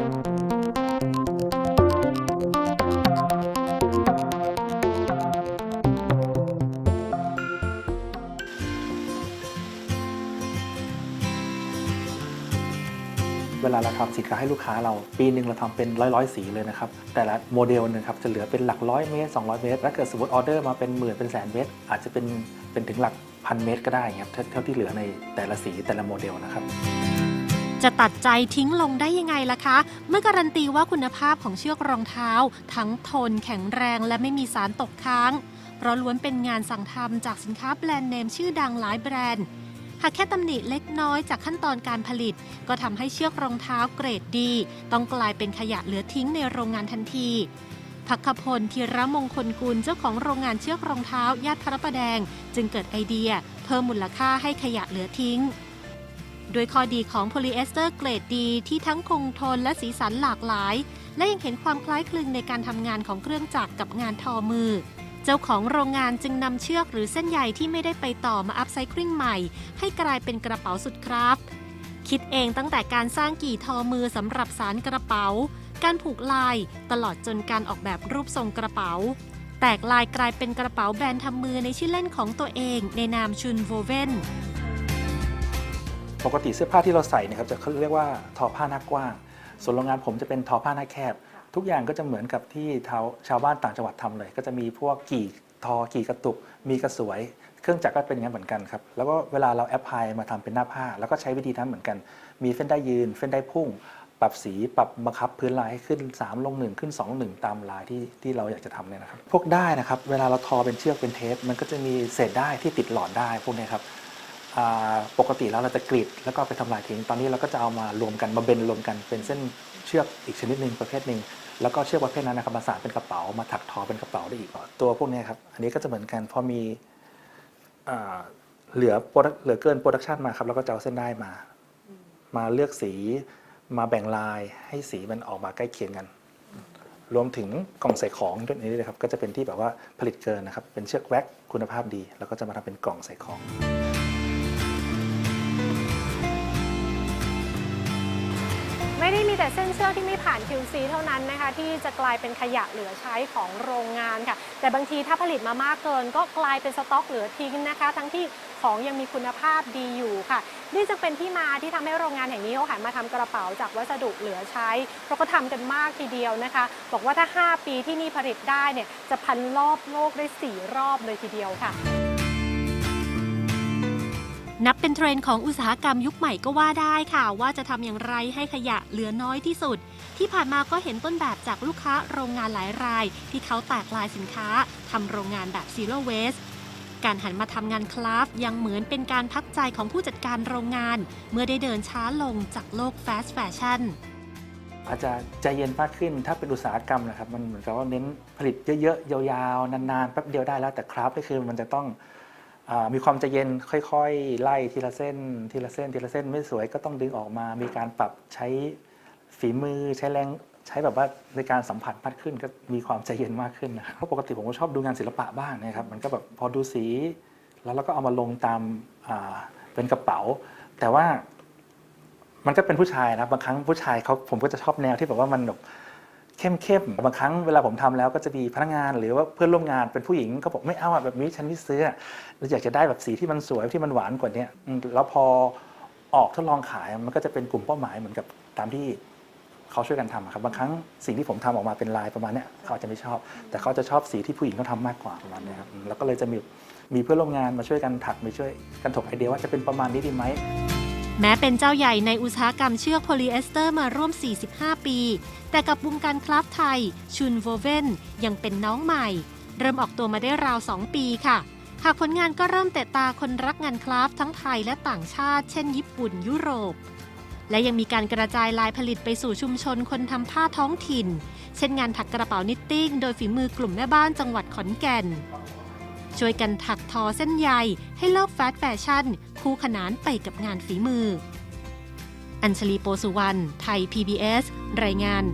เวลาเราทำสินค้าให้ลูกค้าเราปีหนึ่งเราทำเป็นร้อยร้อยๆสีเลยนะครับ แต่ละโมเดลนึงครับจะเหลือเป็นหลักร้อยเมตร 200 เมตรถ้าเกิดสมมติออเดอร์มาเป็นหมื่นเป็นแสนเมตร อาจจะเป็นเป็นถึงหลักพันเมตรก็ได้ครับเท่าที่เหลือในแต่ละสีแต่ละโมเดลนะครับ จะตัดใจทิ้งลงได้ยังไงล่ะคะ เมื่อการันตีว่าคุณภาพของเชือกรองเท้า ทั้งทนแข็งแรงและไม่มีสารตกค้าง เพราะล้วนเป็นงานสั่งทำจากสินค้าแบรนด์เนมชื่อดังหลายแบรนด์ หากแค่ตำหนิเล็กน้อยจากขั้นตอนการผลิต ก็ทำให้เชือกรองเท้าเกรดดี ต้องกลายเป็นขยะเหลือทิ้งในโรงงานทันทีพักขพลธีระมงคลกุลเจ้าของโรงงานเชือกรองเท้าย่านพระประแดง จึงเกิดไอเดีย เพิ่มมูลค่าให้ขยะเหลือทิ้ง โดยข้อดีของโพลีเอสเตอร์เกรดดีที่ทั้งคงทนและสีสันหลากหลาย และยังเห็นความคล้ายคลึงในการทำงานของเครื่องจักรกับงานทอมือ เจ้าของโรงงานจึงนำเชือกหรือเส้นใยที่ไม่ได้ไปต่อมาอัพไซคลิ่งใหม่ ให้กลายเป็นกระเป๋าสุดคราฟคิดเองตั้งแต่การสร้างกี่ทอมือสำหรับสารกระเป๋า การผูกลายตลอดจนการออกแบบรูปทรงกระเป๋า แตกลายกลายเป็นกระเป๋าแบรนด์ทำมือในชื่อเล่นของตัวเอง ในนามชุนโวเวน ปกติเสื้อผ้าที่เราใส่เนะครับจะเขาเรียกว่าทอผ้าหน้ากว้าง ส่วนโรงงานผมจะเป็นทอผ้าหน้าแคบ ทุกอย่างก็จะเหมือนกับที่ชาวชาวบ้านต่างจังหวัดทำเลย ก็จะมีพวกกี่ทอกี่กระตุก มีกระสวย เครื่องจักรก็เป็นอย่างนั้นเหมือนกันครับ แล้วก็เวลาเราแอปพลายมาทำเป็นหน้าผ้า แล้วก็ใช้วิธีนั้นเหมือนกัน มีเส้นได้ยืน เส้นได้พุ่ง ปรับสีปรับบังคับพื้นลายให้ขึ้น 3 ลง 1 ขึ้น 2 1 ตามลายที่ที่เราอยากจะทำเนี่ยนะครับ พวกได้นะครับ เวลาเราทอเป็นเชือกเป็นเทป มันก็จะมีเศษได้ที่ติดหลอดได้พวกเนี้ยครับอ่า ปกติแล้วเราจะกรีดแล้วก็ไปทำลายทิ้ง ตอนนี้เราก็จะเอามารวมกันมาเบนรวมกันเป็นเส้นเชือกอีกชนิดหนึ่งประเภทหนึ่งแล้วก็เชือกประเภทนั้นนะครับมาสานเป็นกระเป๋ามาถักทอเป็นกระเป๋าได้อีกตัวพวกนี้ครับอันนี้ก็จะเหมือนกันพอมีอเหลือเหลือเกินโปรดักชันมาครับเราก็จะเอาเส้นได้มา มาเลือกสีมาแบ่งลายให้สีมันออกมาใกล้เคียงกัน รวมถึงกล่องใส่ของด้วยนี้เลยครับก็จะเป็นที่แบบว่าผลิตเกินนะครับเป็นเชือกแว็กคุณภาพดี แล้วก็จะมาทำเป็นกล่องใส่ของ ไม่ได้มีแต่เส้นเชือกที่ไม่ผ่าน QC เท่านั้นนะคะ ที่จะกลายเป็นขยะเหลือใช้ของโรงงานค่ะ แต่บางทีถ้าผลิตมามากเกิน ก็กลายเป็นสต็อกเหลือทิ้งนะคะ ทั้งที่ของยังมีคุณภาพดีอยู่ค่ะ นี่จึงเป็นที่มาที่ทำให้โรงงานแห่งนี้เขาหันมาทำกระเป๋าจากวัสดุเหลือใช้เพราะก็ทำกันมากทีเดียวนะคะ บอกว่าถ้า 5 ปีที่นี่ผลิตได้เนี่ยจะพันรอบโลกได้ 4 รอบเลยทีเดียวค่ะ นับเป็นเทรนด์ของอุตสาหกรรมยุคใหม่ก็ว่าได้ค่ะ ว่าจะทำอย่างไรให้ขยะเหลือน้อยที่สุด ที่ผ่านมาก็เห็นต้นแบบจากลูกค้าโรงงานหลายราย ที่เขาแตกลายสินค้าทำโรงงานแบบ Zero Waste การหันมาทำงานคราฟยังเหมือนเป็นการพักใจของผู้จัดการโรงงาน เมื่อได้เดินช้าลงจากโลกแฟชั่นแฟชั่นอาจจะใจเย็นมากขึ้นถ้าเป็นอุตสาหกรรมนะครับ มันเหมือนกับว่าเน้นผลิตเยอะๆ ยาวๆ นานๆ แป๊บเดียวได้แล้วแต่คราฟก็คือมันจะต้อง มีความใจเย็นค่อยๆ ไล่ทีละเส้น ทีละเส้น ทีละเส้นไม่สวยก็ต้องดึงออกมา มีการปรับใช้ฝีมือใช้แรงใช้แบบว่าในการสัมผัสมากขึ้นก็มีความใจเย็นมากขึ้นนะครับเพราะปกติผมก็ชอบดูงานศิลปะบ้างนะครับมันก็แบบพอดูสี แล้วเราก็เอามาลงตามาเป็นกระเป๋า แต่ว่ามันก็เป็นผู้ชายนะบางครั้งผู้ชายเขาผมก็จะชอบแนวที่แบบว่ามันแบบ เข้มๆบางครั้งเวลาผมทำแล้วก็จะมีพนักงาน หรือว่าเพื่อนร่วมงานเป็นผู้หญิงก็บอกไม่เอาแบบนี้ฉันไม่ซื้อเราอยากจะได้แบบสีที่มันสวยที่มันหวานกว่านี้แล้วพอออกทดลองขายมันก็จะเป็นกลุ่มเป้าหมายเหมือนกับตามที่เขาช่วยกันทำครับบางครั้งสิ่งที่ผมทำออกมาเป็นลายประมาณนี้เขาอาจจะไม่ชอบ แต่เขาจะชอบสีที่ผู้หญิงเขาทำมากกว่าประมาณนี้ครับแล้วก็เลยจะมีมีเพื่อนร่วมงานมาช่วยกันถักมาช่วยกันถกไอเดียว่าจะเป็นประมาณนี้ดีไหม แม้เป็นเจ้าใหญ่ในอุตสาหกรรมเชือกโพลีเอสเตอร์มาร่วม 45 ปี แต่กับวงการคราฟไทย ชุนโวเวนยังเป็นน้องใหม่ เริ่มออกตัวมาได้ราว 2 ปีค่ะ หากผลงานก็เริ่มเตะตาคนรักงานคราฟทั้งไทยและต่างชาติ เช่น ญี่ปุ่นยุโรป และยังมีการกระจายลายผลิตไปสู่ชุมชนคนทำผ้าท้องถิ่น เช่นงานถักกระเป๋านิตติ้งโดยฝีมือกลุ่มแม่บ้านจังหวัดขอนแก่นช่วยกันถักทอเส้นใยให้โลกแฟชั่น คู่ขนานไปกับงานฝีมือ อัญชลีโปสุวรรณ ไทย PBS รายงาน